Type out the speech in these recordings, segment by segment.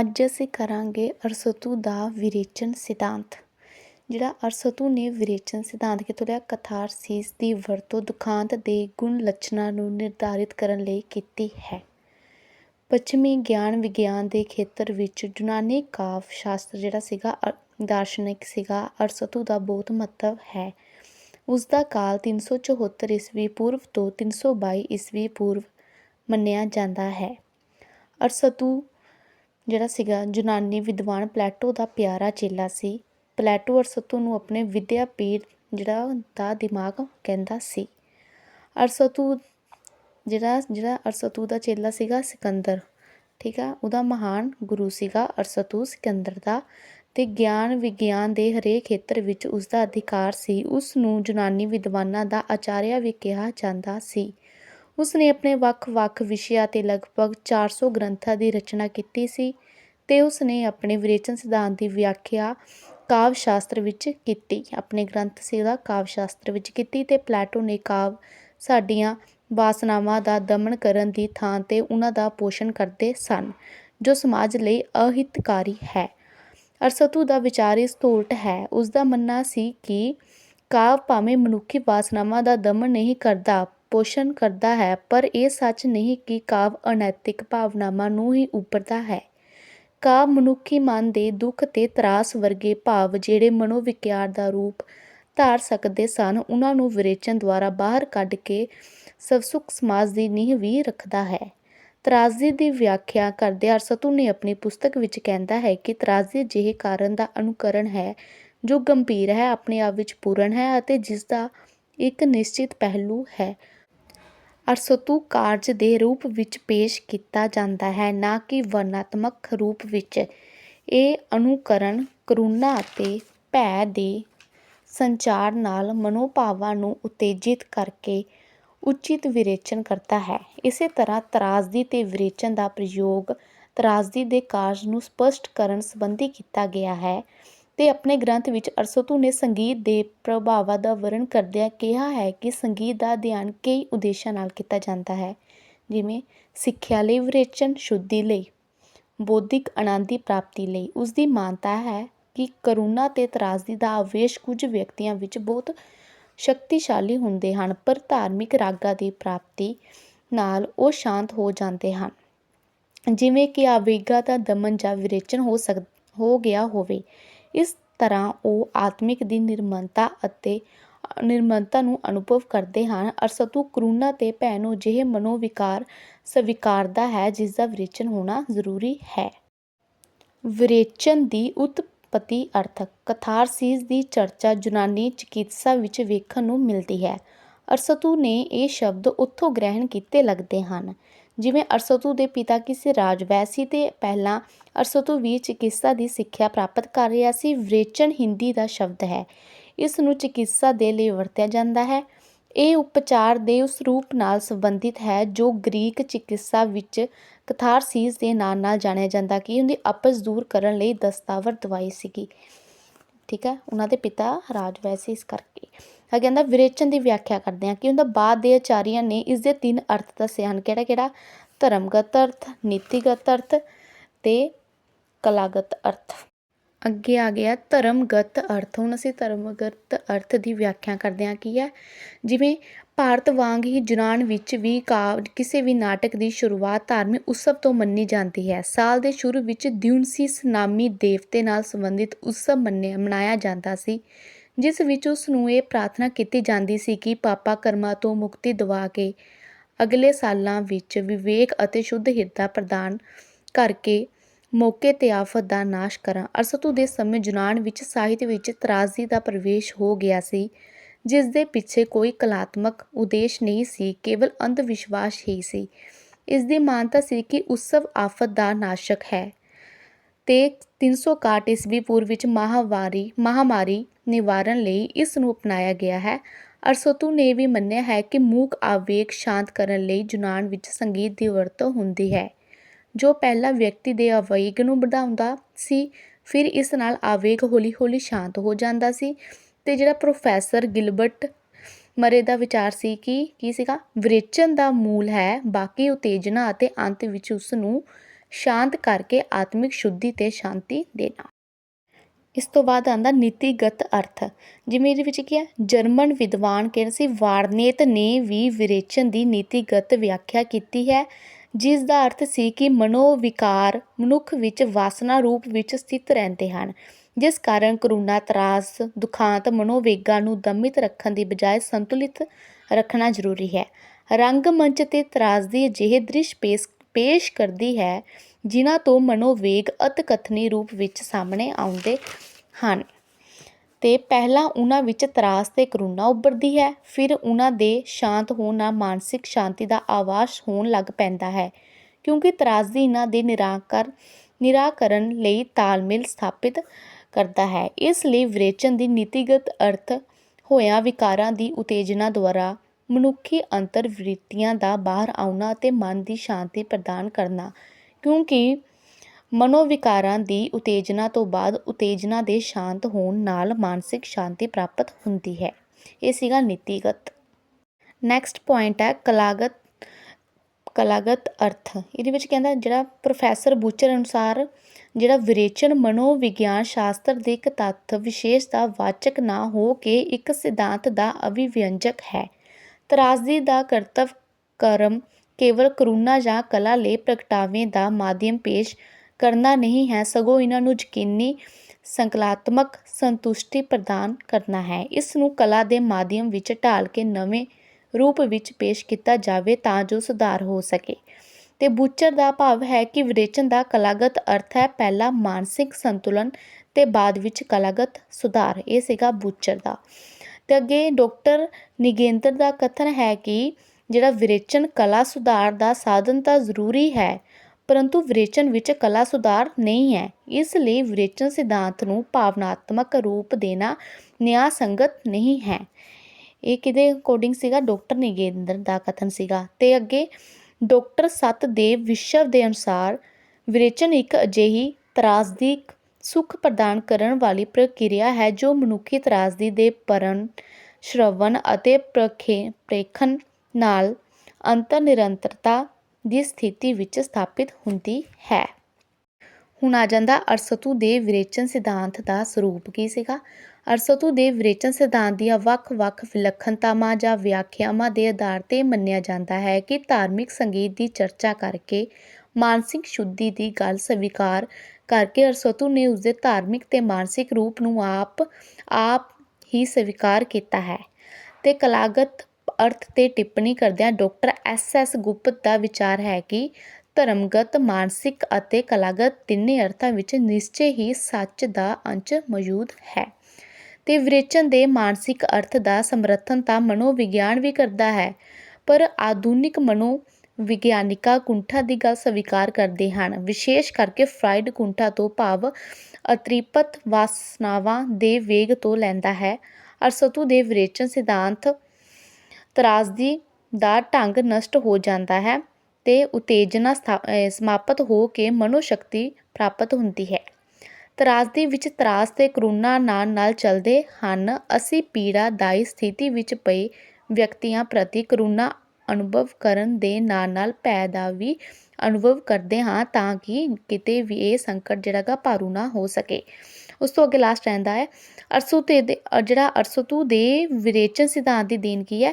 ਅੱਜ ਅਸੀਂ ਕਰਾਂਗੇ ਅਰਸਤੂ ਦਾ ਵਿਰੇਚਨ ਸਿਧਾਂਤ। ਜਿਹੜਾ ਅਰਸਤੂ ਨੇ ਵਿਰੇਚਨ ਸਿਧਾਂਤ ਕਿੱਥੋਂ ਲਿਆ? ਕਥਾਰਸੀਸ ਦੀ ਵਰਤੋਂ ਦੁਖਾਂਤ ਦੇ ਗੁਣ ਲੱਛਣਾਂ ਨੂੰ ਨਿਰਧਾਰਿਤ ਕਰਨ ਲਈ ਕੀਤੀ ਹੈ। ਪੱਛਮੀ ਗਿਆਨ ਵਿਗਿਆਨ ਦੇ ਖੇਤਰ ਵਿੱਚ ਯੂਨਾਨੀ ਕਾਵਿ ਸ਼ਾਸਤਰ ਜਿਹੜਾ ਸੀਗਾ ਅ- ਦਾਰਸ਼ਨਿਕ ਸੀਗਾ, ਅਰਸਤੂ ਦਾ ਬਹੁਤ ਮਹੱਤਵ ਹੈ। ਉਸ ਦਾ ਕਾਲ 374 ਈਸਵੀ ਪੂਰਵ ਤੋਂ 322 ਈਸਵੀ ਪੂਰਵ ਮੰਨਿਆ ਜਾਂਦਾ ਹੈ। ਅਰਸਤੂ ਜਿਹੜਾ ਸੀਗਾ ਯੂਨਾਨੀ ਵਿਦਵਾਨ ਪਲੈਟੋ ਦਾ ਪਿਆਰਾ ਚੇਲਾ ਸੀ। ਪਲੈਟੋ ਅਰਸਤੂ ਨੂੰ ਆਪਣੇ ਵਿਦਿਆ ਪੀਰ ਜਿਹੜਾ ਦਾ ਦਿਮਾਗ ਕਹਿੰਦਾ ਸੀ। ਅਰਸਤੂ ਜਿਹੜਾ ਜਿਹੜਾ ਅਰਸਤੂ ਦਾ ਚੇਲਾ ਸੀਗਾ ਸਿਕੰਦਰ, ਠੀਕ ਆ? ਉਹਦਾ ਮਹਾਨ ਗੁਰੂ ਸੀਗਾ ਅਰਸਤੂ ਸਿਕੰਦਰ ਦਾ ਤੇ ਗਿਆਨ ਵਿਗਿਆਨ ਦੇ ਹਰੇਕ ਖੇਤਰ ਵਿੱਚ ਉਸ ਦਾ ਅਧਿਕਾਰ ਸੀ। ਉਸ ਨੂੰ ਯੂਨਾਨੀ ਵਿਦਵਾਨਾਂ ਦਾ ਆਚਾਰਿਆ ਵੀ ਕਿਹਾ ਜਾਂਦਾ ਸੀ। ਉਸ ਨੇ ਆਪਣੇ ਵੱਖ-ਵੱਖ ਵਿਸ਼ਿਆਂ ਤੇ ਲਗਭਗ 400 ਗ੍ਰੰਥਾਂ ਦੀ ਰਚਨਾ ਕੀਤੀ ਸੀ ਤੇ ਉਸ ਨੇ ਆਪਣੇ ਵਿਰੇਚਨ ਸਿਧਾਂਤ ਦੀ ਵਿਆਖਿਆ ਕਾਵ ਸ਼ਾਸਤਰ ਵਿੱਚ ਕੀਤੀ, ਆਪਣੇ ਗ੍ਰੰਥ ਸੇਵਾ ਉਹਦਾ ਸ਼ਾਸਤਰ ਵਿੱਚ ਕੀਤੀ ਤੇ ਪਲੈਟੋ ਨੇ ਕਾਵਿ ਸਾਡੀਆਂ ਵਾਸਨਾਵਾਂ ਦਾ ਦਮਨ ਕਰਨ ਦੀ ਥਾਂ ਤੇ ਉਹਨਾਂ ਦਾ ਪੋਸ਼ਣ ਕਰਦੇ ਸਨ, ਜੋ ਸਮਾਜ ਲਈ ਅਹਿਤਕਾਰੀ ਹੈ। ਅਰਸਤੂ ਦਾ ਵਿਚਾਰ ਇਸ ਤੋਂ ਉਲਟ ਹੈ। ਉਸ ਦਾ ਮੰਨਣਾ ਸੀ ਕਿ ਕਾਵ ਭਾਵੇਂ ਮਨੁੱਖੀ ਵਾਸਨਾਵਾਂ ਦਾ ਦਮਨ ਨਹੀਂ ਕਰਦਾ ਪੋਸ਼ਣ ਕਰਦਾ ਹੈ, ਪਰ ਇਹ ਸੱਚ ਨਹੀਂ ਕਿ ਕਾਵਿ ਅਨੈਤਿਕ ਭਾਵਨਾਵਾਂ ਨੂੰ ਹੀ ਉਪਰਦਾ ਹੈ। ਕਾਵਿ ਮਨੁੱਖੀ ਮਨ ਦੇ ਦੁੱਖ ਤੇ ਤਰਾਸ ਵਰਗੇ ਭਾਵ ਜਿਹੜੇ ਮਨੋਵਿਕਾਰ ਦਾ ਰੂਪ ਧਾਰ ਸਕਦੇ ਸਨ, ਉਹਨਾਂ ਨੂੰ ਵਿਰੇਚਨ ਦੁਆਰਾ ਬਾਹਰ ਕੱਢ ਕੇ ਸਵਸੁਖ ਸਮਾਜ ਦੀ ਨੀਂਹ ਵੀ ਰੱਖਦਾ ਹੈ। ਤਰਾਜ਼ੀ ਦੀ ਵਿਆਖਿਆ ਕਰਦੇ ਅਰਸਤੂ ਨੇ ਆਪਣੀ ਪੁਸਤਕ ਵਿੱਚ ਕਹਿੰਦਾ ਹੈ ਕਿ ਤਰਾਜ਼ੀ ਜਿਹੇ ਕਾਰਨ ਦਾ ਅਨੁਕਰਨ ਹੈ, ਜੋ ਗੰਭੀਰ ਹੈ, ਆਪਣੇ ਆਪ ਵਿੱਚ ਪੂਰਨ ਹੈ ਅਤੇ ਜਿਸ ਦਾ ਇੱਕ ਨਿਸ਼ਚਿਤ ਪਹਿਲੂ ਹੈ। ਅਰਸਤੂ ਕਾਰਜ ਦੇ ਰੂਪ ਵਿੱਚ ਪੇਸ਼ ਕੀਤਾ ਜਾਂਦਾ ਹੈ, ਨਾ ਕਿ ਵਰਣਾਤਮਕ ਰੂਪ ਵਿੱਚ। ਇਹ ਅਨੁਕਰਨ ਕਰੁਣਾ ਅਤੇ ਭੈ ਦੇ ਸੰਚਾਰ ਨਾਲ ਮਨੋਭਾਵਾਂ ਨੂੰ ਉਤੇਜਿਤ ਕਰਕੇ ਉਚਿਤ ਵਿਰੇਚਨ ਕਰਦਾ ਹੈ। ਇਸੇ ਤਰ੍ਹਾਂ ਤਰਾਜ਼ਦੀ ਤੇ ਵਿਰੇਚਨ ਦਾ ਪ੍ਰਯੋਗ ਤਰਾਜ਼ਦੀ ਦੇ ਕਾਰਜ ਨੂੰ ਸਪੱਸ਼ਟ ਕਰਨ ਸੰਬੰਧੀ ਕੀਤਾ ਗਿਆ ਹੈ। ਤੇ ਆਪਣੇ ਗ੍ਰੰਥ ਵਿੱਚ ਅਰਸਤੂ ਨੇ ਸੰਗੀਤ ਦੇ ਪ੍ਰਭਾਵਾਂ ਦਾ ਵਰਣਨ ਕਰਦਿਆਂ ਕਿਹਾ ਹੈ ਕਿ ਸੰਗੀਤ ਦਾ ਅਧਿਐਨ ਕਈ ਉਦੇਸ਼ਾਂ ਨਾਲ ਕੀਤਾ ਜਾਂਦਾ ਹੈ, ਜਿਵੇਂ ਸਿੱਖਿਆ ਲਈ ਵਿਰੇਚਨ, ਸ਼ੁੱਧੀ ਲਈ, ਬੌਧਿਕ ਆਨੰਦ ਦੀ ਪ੍ਰਾਪਤੀ ਲਈ। ਉਸ ਦੀ ਮਾਨਤਾ ਹੈ ਕਿ ਕਰੁਣਾ ਤੇ ਤਰਾਜ਼ਦੀ ਦਾ ਆਵੇਸ਼ ਕੁਝ ਵਿਅਕਤੀਆਂ ਵਿੱਚ ਬਹੁਤ ਸ਼ਕਤੀਸ਼ਾਲੀ ਹੁੰਦੇ ਹਨ, ਪਰ ਧਾਰਮਿਕ ਰਾਗਾਂ ਦੀ ਪ੍ਰਾਪਤੀ ਨਾਲ ਉਹ ਸ਼ਾਂਤ ਹੋ ਜਾਂਦੇ ਹਨ। ਜਿਵੇਂ ਕਿ ਆਵੇਗਾ ਦਾ ਦਮਨ ਜਾਂ ਵਿਰੇਚਨ ਹੋ ਸਕ, ਹੋ ਗਿਆ ਹੋਵੇ ਇਸ ਤਰ੍ਹਾਂ ਉਹ ਆਤਮਿਕ ਦੀ ਨਿਰਮਲਤਾ ਅਤੇ ਨਿਰਮਲਤਾ ਨੂੰ ਅਨੁਭਵ ਕਰਦੇ ਹਨ। ਅਰਸਤੂ ਕਰੁਣਾ ਤੇ ਭੈ ਨੂੰ ਜਿਹੇ ਮਨੋਵਿਕਾਰ ਸਵੀਕਾਰਦਾ ਹੈ ਜਿਸ ਦਾ ਵਿਰੇਚਨ ਹੋਣਾ ਜ਼ਰੂਰੀ ਹੈ। ਵਿਰੇਚਨ ਦੀ ਉਤਪਤੀ ਅਰਥ ਕਥਾਰਸੀਸ ਦੀ ਚਰਚਾ ਯੂਨਾਨੀ ਚਿਕਿਤਸਾ ਵਿੱਚ ਵੇਖਣ ਨੂੰ ਮਿਲਦੀ ਹੈ। ਅਰਸਤੂ ਨੇ ਇਹ ਸ਼ਬਦ ਉੱਥੋਂ ਗ੍ਰਹਿਣ ਕੀਤੇ ਲੱਗਦੇ ਹਨ। ਜਿਵੇਂ ਅਰਸਤੂ ਦੇ ਪਿਤਾ ਕਿਸੇ ਰਾਜਵੈਸੀ ਤੇ ਪਹਿਲਾਂ ਅਰਸਤੂ ਵੀ ਚਿਕਿਤਸਾ ਦੀ ਸਿੱਖਿਆ ਪ੍ਰਾਪਤ ਕਰ ਰਿਹਾ ਸੀ, ਵਿਰੇਚਨ ਹਿੰਦੀ ਦਾ ਸ਼ਬਦ ਹੈ। ਇਸ ਨੂੰ ਚਿਕਿਤਸਾ ਦੇ ਲਈ ਵਰਤਿਆ ਜਾਂਦਾ ਹੈ। ਇਹ ਉਪਚਾਰ ਦੇ ਉਸ ਰੂਪ ਨਾਲ ਸੰਬੰਧਿਤ ਹੈ, ਜੋ ਗ੍ਰੀਕ ਚਿਕਿਤਸਾ ਵਿੱਚ ਕਥਾਰਸੀਸ ਦੇ ਨਾਂ ਨਾਲ ਜਾਣਿਆ ਜਾਂਦਾ ਕਿ ਉਹਦੀ ਅਪਜ ਦੂਰ ਕਰਨ ਲਈ ਦਸਤਾਵਰ ਦਵਾਈ ਸੀਗੀ। ਠੀਕ ਹੈ, ਉਹਨਾਂ ਦੇ ਪਿਤਾ ਰਾਜਵੈਸੀ ਇਸ ਕਰਕੇ। ਕਹਿੰਦਾ ਵਿਰੇਚਨ ਦੀ ਵਿਆਖਿਆ ਕਰਦੇ ਹਾਂ ਕਿ ਹੁੰਦਾ ਬਾਅਦ ਦੇ ਆਚਾਰੀਆਂ ਨੇ ਇਸ ਦੇ ਤਿੰਨ ਅਰਥ ਦੱਸੇ ਹਨ। ਕਿਹੜਾ ਕਿਹੜਾ? ਧਰਮਗਤ ਅਰਥ, ਨੀਤੀਗਤ ਅਰਥ ਤੇ ਕਲਾਗਤ ਅਰਥ। ਅੱਗੇ ਆ ਗਿਆ ਧਰਮਗਤ ਅਰਥ। ਹੁਣ ਅਸੀਂ ਧਰਮਗਤ ਅਰਥ ਦੀ ਵਿਆਖਿਆ ਕਰਦੇ ਹਾਂ। ਕੀ ਹੈ? ਜਿਵੇਂ ਭਾਰਤ ਵਾਂਗ ਹੀ ਯੂਨਾਨ ਵਿੱਚ ਵੀ ਕਾਵ ਕਿਸੇ ਵੀ ਨਾਟਕ ਦੀ ਸ਼ੁਰੂਆਤ ਧਾਰਮਿਕ ਉਤਸਵ ਤੋਂ ਮੰਨੀ ਜਾਂਦੀ ਹੈ। ਸਾਲ ਦੇ ਸ਼ੁਰੂ ਵਿੱਚ ਦਿਉਨਸਿਸ ਨਾਮੀ ਦੇਵਤੇ ਨਾਲ ਸੰਬੰਧਿਤ ਉਤਸਵ ਮੰਨਿਆ, ਮਨਾਇਆ ਜਾਂਦਾ ਸੀ। ਜਿਸ ਵਿੱਚ ਉਸ ਨੂੰ ਇਹ ਪ੍ਰਾਰਥਨਾ ਕੀਤੀ ਜਾਂਦੀ ਸੀ ਕਿ ਪਾਪਾ ਕਰਮਾਂ ਤੋਂ ਮੁਕਤੀ ਦਿਵਾ ਕੇ ਅਗਲੇ ਸਾਲਾਂ ਵਿੱਚ ਵਿਵੇਕ ਅਤੇ ਸ਼ੁੱਧ ਹਿਰਦਾ ਪ੍ਰਦਾਨ ਕਰਕੇ ਮੌਕੇ ਤੇ ਆਫਤ ਦਾ ਨਾਸ਼ ਕਰਾਂ। ਅਰਸਤੂ ਦੇ ਸਮੇਂ ਯੂਨਾਨ ਵਿੱਚ ਸਾਹਿਤ ਵਿੱਚ ਤਰਾਜ਼ੀ ਦਾ ਪ੍ਰਵੇਸ਼ ਹੋ ਗਿਆ ਸੀ, ਜਿਸ ਦੇ ਪਿੱਛੇ ਕੋਈ ਕਲਾਤਮਕ ਉਦੇਸ਼ ਨਹੀਂ ਸੀ, ਕੇਵਲ ਅੰਧ ਵਿਸ਼ਵਾਸ ਹੀ ਸੀ। ਇਸ ਦੀ ਮਾਨਤਾ ਸੀ ਕਿ ਉਤਸਵ ਆਫਤ ਦਾ ਨਾਸ਼ਕ ਹੈ। ਤੇ 361 ਈਸਵੀ ਪੂਰਵ ਵਿੱਚ ਮਹਾਵਾਰੀ ਮਹਾਮਾਰੀ ਨਿਵਾਰਨ ਲਈ ਇਸ ਨੂੰ ਅਪਣਾਇਆ ਗਿਆ ਹੈ। ਅਰਸਤੂ ਨੇ ਵੀ ਮੰਨਿਆ ਹੈ ਕਿ ਮੂਕ ਆਵੇਗ ਸ਼ਾਂਤ ਕਰਨ ਲਈ ਯੂਨਾਨ ਵਿੱਚ ਸੰਗੀਤ ਦੀ ਵਰਤੋਂ ਹੁੰਦੀ ਹੈ। ਜੋ ਪਹਿਲਾਂ ਵਿਅਕਤੀ ਦੇ ਆਵੇਗ ਨੂੰ ਵਧਾਉਂਦਾ ਸੀ, ਫਿਰ ਇਸ ਨਾਲ ਆਵੇਗ ਹੌਲੀ-ਹੌਲੀ ਸ਼ਾਂਤ ਹੋ ਜਾਂਦਾ ਸੀ ਤੇ ਜਿਹੜਾ ਪ੍ਰੋਫੈਸਰ ਗਿਲਬਰਟ ਮਰੇ ਦਾ ਵਿਚਾਰ ਸੀ ਕਿ, ਕੀ ਸੀਗਾ? ਵਿਰੇਚਨ ਦਾ ਮੂਲ ਹੈ, ਬਾਕੀ ਉਤੇਜਨਾ ਅਤੇ ਅੰਤ ਵਿੱਚ ਉਸ ਨੂੰ ਸ਼ਾਂਤ ਕਰਕੇ ਆਤਮਿਕ ਸ਼ੁੱਧੀ ਤੇ ਸ਼ਾਂਤੀ ਦੇਣਾ। ਇਸ ਤੋਂ ਬਾਅਦ ਆਉਂਦਾ ਨੀਤੀਗਤ ਅਰਥ। ਜਿਵੇਂ ਇਹਦੇ ਵਿੱਚ ਕੀ ਹੈ? ਜਰਮਨ ਵਿਦਵਾਨ ਕਿਹੜਾ ਸੀ, ਵਾਰਨੇਤ ਨੇ ਵੀ ਵਿਰੇਚਨ ਦੀ ਨੀਤੀਗਤ ਵਿਆਖਿਆ ਕੀਤੀ ਹੈ। ਜਿਸ ਦਾ ਅਰਥ ਸੀ ਕਿ ਮਨੋਵਿਕਾਰ ਮਨੁੱਖ ਵਿੱਚ ਵਾਸਨਾ ਰੂਪ ਵਿੱਚ ਸਥਿਤ ਰਹਿੰਦੇ ਹਨ। ਜਿਸ ਕਾਰਨ ਕਰੁਣਾ ਤਰਾਸ, ਦੁਖਾਂਤ ਮਨੋਵੇਗਾਂ ਨੂੰ ਦਮਿਤ ਰੱਖਣ ਦੀ ਬਜਾਏ ਸੰਤੁਲਿਤ ਰੱਖਣਾ ਜ਼ਰੂਰੀ ਹੈ। ਰੰਗਮੰਚ ਤੇ ਤਰਾਸਦੀ ਅਜਿਹੇ ਦ੍ਰਿਸ਼ ਪੇਸ਼ ਪੇਸ਼ ਕਰਦੀ ਹੈ ਜਿਨ੍ਹਾਂ ਤੋਂ ਮਨੋਵੇਗ ਅਤਕਥਨੀ ਰੂਪ ਵਿੱਚ ਸਾਹਮਣੇ ਆਉਂਦੇ ਹਨ। ਤੇ ਪਹਿਲਾਂ ਉਹਨਾਂ ਵਿੱਚ ਤਰਾਸ ਤੇ ਕਰੁਣਾ ਉੱਭਰਦੀ ਹੈ, ਫਿਰ ਉਹਨਾਂ ਦੇ ਸ਼ਾਂਤ ਹੋਣ ਨਾਲ ਮਾਨਸਿਕ ਸ਼ਾਂਤੀ ਦਾ ਆਵਾਜ਼ ਹੋਣ ਲੱਗ ਪੈਂਦਾ ਹੈ, ਕਿਉਂਕਿ ਤਰਾਸਦੀ ਇਹਨਾਂ ਦੇ ਨਿਰਾਕਰ, ਨਿਰਾਕਰਨ ਲਈ ਤਾਲਮੇਲ ਸਥਾਪਿਤ ਕਰਦਾ ਹੈ। ਇਸ ਲਈ ਵਿਰੇਚਨ ਦੀ ਨੀਤੀਗਤ ਅਰਥ ਹੋਇਆ ਵਿਕਾਰਾਂ ਦੀ ਉਤੇਜਨਾ ਦੁਆਰਾ ਮਨੁੱਖੀ ਅੰਤਰ ਅੰਤਰਵਿਰਤੀਆਂ ਦਾ ਬਾਹਰ ਆਉਣਾ ਅਤੇ ਮਨ ਦੀ ਸ਼ਾਂਤੀ ਪ੍ਰਦਾਨ ਕਰਨਾ ਕਿਉਂਕਿ ਮਨੋਵਿਕਾਰਾਂ ਦੀ ਉਤੇਜਨਾ ਤੋਂ ਬਾਅਦ ਉਤੇਜਨਾ ਦੇ ਸ਼ਾਂਤ ਹੋਣ ਨਾਲ ਮਾਨਸਿਕ ਸ਼ਾਂਤੀ ਪ੍ਰਾਪਤ ਹੁੰਦੀ ਹੈ। ਇਹ ਸੀਗਾ ਨੀਤੀਗਤ। ਨੈਕਸਟ ਪੁਆਇੰਟ ਹੈ, ਕਲਾਗਤ ਕਲਾਗਤ ਅਰਥ। ਇਹਦੇ ਵਿੱਚ ਕਹਿੰਦਾ ਜਿਹੜਾ ਪ੍ਰੋਫੈਸਰ ਬੂਚਰ ਅਨੁਸਾਰ ਜਿਹੜਾ ਵਿਰੇਚਨ ਮਨੋਵਿਗਿਆਨ ਸ਼ਾਸਤਰ ਦੇ ਇੱਕ ਤੱਥ ਵਿਸ਼ੇਸ਼ ਦਾ ਵਾਚਕ ਨਾ ਹੋ ਕੇ ਇੱਕ ਸਿਧਾਂਤ ਦਾ ਅਭਿਵਿਅੰਜਕ ਹੈ। ਤਰਾਜ਼ਦੀ ਦਾ ਕਰਤਵ ਕਰਮ ਕੇਵਲ ਕਰੁਣਾ ਜਾਂ ਕਲਾ ਲਈ ਪ੍ਰਗਟਾਵੇ ਦਾ ਮਾਧਿਅਮ ਪੇਸ਼ ਕਰਨਾ ਨਹੀਂ ਹੈ, ਸਗੋਂ ਇਹਨਾਂ ਨੂੰ ਯਕੀਨੀ ਸੰਕਲਾਤਮਕ ਸੰਤੁਸ਼ਟੀ ਪ੍ਰਦਾਨ ਕਰਨਾ ਹੈ। ਇਸ ਨੂੰ ਕਲਾ ਦੇ ਮਾਧਿਅਮ ਵਿੱਚ ਢਾਲ ਕੇ ਨਵੇਂ ਰੂਪ ਵਿੱਚ ਪੇਸ਼ ਕੀਤਾ ਜਾਵੇ ਤਾਂ ਜੋ ਸੁਧਾਰ ਹੋ ਸਕੇ। ਤੇ ਬੂਚਰ ਦਾ ਭਾਵ ਹੈ ਕਿ ਵਿਰੇਚਨ ਦਾ ਕਲਾਗਤ ਅਰਥ ਹੈ ਪਹਿਲਾ ਮਾਨਸਿਕ ਸੰਤੁਲਨ ਤੇ ਬਾਅਦ ਵਿੱਚ ਕਲਾਗਤ ਸੁਧਾਰ। ਇਹ ਸੀਗਾ ਬੂਚਰ ਦਾ। ਤੇ ਅੱਗੇ ਡਾਕਟਰ ਨਿਗੇਂਦਰ ਦਾ ਕਥਨ ਹੈ ਕਿ ਜਿਹੜਾ ਵਿਰੇਚਨ ਕਲਾ ਸੁਧਾਰ ਦਾ ਸਾਧਨ ਤਾਂ ਜ਼ਰੂਰੀ ਹੈ, ਪਰੰਤੂ ਵਿਰੇਚਨ ਵਿੱਚ ਕਲਾ ਸੁਧਾਰ ਨਹੀਂ ਹੈ। ਇਸ ਲਈ ਵਿਰੇਚਨ ਸਿਧਾਂਤ ਨੂੰ ਭਾਵਨਾਤਮਕ ਰੂਪ ਦੇਣਾ ਨਿਆਂ ਸੰਗਤ ਨਹੀਂ ਹੈ। ਇਹ ਕਿਹਦੇ ਅਕੋਰਡਿੰਗ ਸੀਗਾ? ਡਾਕਟਰ ਨਿਗੇਂਦਰ ਦਾ ਕਥਨ ਸੀਗਾ। ਤੇ ਅੱਗੇ ਡਾਕਟਰ ਸਤਦੇਵ ਵਿਸ਼ਵ ਦੇ ਅਨੁਸਾਰ ਵਿਰੇਚਨ ਇੱਕ ਅਜਿਹੀ ਤਰਾਸਦੀ ਸੁਖ ਪ੍ਰਦਾਨ ਕਰਨ ਵਾਲੀ ਪ੍ਰਕਿਰਿਆ ਹੈ ਜੋ ਮਨੁੱਖੀ ਤਰਾਸਦੀ ਦੇ ਪਰਨ ਸ਼ਰਵਣ ਅਤੇ ਪ੍ਰਖੇ ਪ੍ਰੇਖਣ ਨਾਲ ਅੰਤਰ ਨਿਰੰਤਰਤਾ ਦੀ ਸਥਿਤੀ ਵਿੱਚ ਸਥਾਪਿਤ ਹੁੰਦੀ ਹੈ। ਹੁਣ ਆ ਜਾਂਦਾ ਅਰਸਤੂ ਦੇ ਵਿਰੇਚਨ ਸਿਧਾਂਤ ਦਾ ਸਰੂਪ ਕੀ ਸੀਗਾ? ਅਰਸਤੂ ਦੇ ਵਿਰੇਚਨ ਸਿਧਾਂਤ ਦੀਆਂ ਵੱਖ-ਵੱਖ ਵਿਲੱਖਣਤਾਵਾਂ ਜਾਂ ਵਿਆਖਿਆਵਾਂ ਦੇ ਆਧਾਰ ਤੇ ਮੰਨਿਆ ਜਾਂਦਾ ਹੈ ਕਿ ਧਾਰਮਿਕ ਸੰਗੀਤ ਦੀ ਚਰਚਾ ਕਰਕੇ ਮਾਨਸਿਕ ਸ਼ੁੱਧੀ ਦੀ ਗੱਲ ਸਵੀਕਾਰ ਕਰਕੇ ਅਰਸਤੂ ਨੇ ਉਸਦੇ ਧਾਰਮਿਕ ਤੇ ਮਾਨਸਿਕ ਰੂਪ ਨੂੰ ਆਪ ਆਪ ਹੀ ਸਵੀਕਾਰ ਕੀਤਾ ਹੈ ਤੇ ਕਲਾਗਤ ਅਰਥ ਤੇ ਟਿੱਪਣੀ ਕਰਦਿਆਂ ਡਾਕਟਰ ਐਸ ਐਸ ਗੁਪਤ ਦਾ ਵਿਚਾਰ ਹੈ ਕਿ ਧਰਮਗਤ, ਮਾਨਸਿਕ ਅਤੇ ਕਲਾਗਤ ਤਿੰਨੇ ਅਰਥਾਂ ਵਿੱਚ ਨਿਸ਼ਚੇ ਹੀ ਸੱਚ ਦਾ ਅੰਸ਼ ਮੌਜੂਦ ਹੈ। ਤੇ ਵਿਰੇਚਨ ਦੇ ਮਾਨਸਿਕ ਅਰਥ ਦਾ ਸਮਰਥਨ ਤਾਂ ਮਨੋਵਿਗਿਆਨ ਵੀ ਕਰਦਾ ਹੈ, ਪਰ ਆਧੁਨਿਕ ਮਨੋ ਵਿਗਿਆਨਿਕਾ ਕੁੰਠਾ ਦੀ ਗੱਲ ਸਵੀਕਾਰ ਕਰਦੇ ਹਨ। ਵਿਸ਼ੇਸ਼ ਕਰਕੇ ਫਰਾਇਡ ਕੁੰਠਾ ਤੋਂ ਭਾਵ ਅਤ੍ਰਿਪਤ ਵਾਸਨਾਵਾਂ ਦੇ ਵੇਗ ਤੋਂ ਲੈਂਦਾ ਹੈ। ਅਰਸਤੂ ਦੇ ਵਿਰੇਚਨ ਸਿਧਾਂਤ ਤਰਾਸਦੀ ਦਾ ਢੰਗ ਨਸ਼ਟ ਹੋ ਜਾਂਦਾ ਹੈ ਅਤੇ ਉਤੇਜਨਾ ਸਥਾ ਸਮਾਪਤ ਹੋ ਕੇ ਮਨੋ ਸ਼ਕਤੀ ਪ੍ਰਾਪਤ ਹੁੰਦੀ ਹੈ। ਤਰਾਸਦੀ ਵਿੱਚ ਤਰਾਸ ਅਤੇ ਕਰੁਣਾ ਨਾਲ ਨਾਲ ਚੱਲਦੇ ਹਨ। ਅਸੀਂ ਪੀੜਾਦਾਈ ਸਥਿਤੀ ਵਿੱਚ ਪਏ ਵਿਅਕਤੀਆਂ ਪ੍ਰਤੀ ਕਰੁਣਾ ਅਨੁਭਵ ਕਰਨ ਦੇ ਨਾਲ ਨਾਲ ਭੈ ਦਾ ਵੀ ਅਨੁਭਵ ਕਰਦੇ ਹਾਂ ਤਾਂ ਕਿ ਕਿਤੇ ਵੀ ਇਹ ਸੰਕਟ ਜਿਹੜਾ ਗਾ ਭਾਰੂ ਨਾ ਹੋ ਸਕੇ। ਉਸ ਤੋਂ ਅੱਗੇ ਲਾਸਟ ਰਹਿੰਦਾ ਹੈ। ਅਰਸੂ ਦੇ ਜਿਹੜਾ ਅਰਸਤੂ ਦੇ ਵਿਰੇਚਨ ਸਿਧਾਂਤ ਦੀ ਦੇਣ ਕੀ ਹੈ?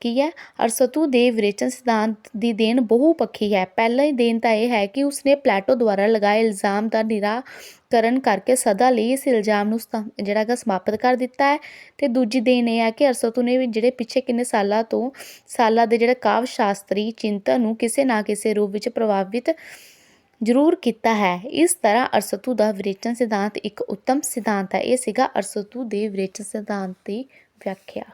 ਕੀ ਹੈ? ਅਰਸਤੂ ਦੇ ਵਿਰੇਚਨ ਸਿਧਾਂਤ ਦੀ ਦੇਣ ਬਹੁ ਪੱਖੀ ਹੈ। ਪਹਿਲਾ ਹੀ ਦੇਣ ਤਾਂ ਇਹ ਹੈ ਕਿ ਉਸਨੇ ਪਲੈਟੋ ਦੁਆਰਾ ਲਗਾਏ ਇਲਜ਼ਾਮ ਦਾ ਨਿਰਾਕਰਨ ਕਰਕੇ ਸਦਾ ਲਈ ਇਸ ਇਲਜ਼ਾਮ ਨੂੰ ਜਿਹੜਾ ਜਿਹੜਾਗਾ ਸਮਾਪਤ ਕਰ ਦਿੱਤਾ ਹੈ। ਤੇ ਦੂਜੀ ਦੇਣ ਇਹ ਹੈ ਕਿ ਅਰਸਤੂ ਨੇ ਜਿਹੜੇ ਪਿੱਛੇ ਕਿੰਨੇ ਸਾਲਾਂ ਤੋਂ, ਸਾਲਾਂ ਦੇ ਜਿਹੜੇ ਕਾਵ ਸ਼ਾਸਤਰੀ ਚਿੰਤਨ ਨੂੰ ਕਿਸੇ ਨਾ ਕਿਸੇ ਰੂਪ ਵਿੱਚ ਪ੍ਰਭਾਵਿਤ ਜ਼ਰੂਰ ਕੀਤਾ ਹੈ। ਇਸ ਤਰ੍ਹਾਂ ਅਰਸਤੂ ਦਾ ਵਿਰੇਚਨ ਸਿਧਾਂਤ ਇੱਕ ਉੱਤਮ ਸਿਧਾਂਤ ਹੈ। ਇਹ ਸੀਗਾ ਅਰਸਤੂ ਦੇ ਵਿਰੇਚਨ ਸਿਧਾਂਤ ਦੀ ਵਿਆਖਿਆ।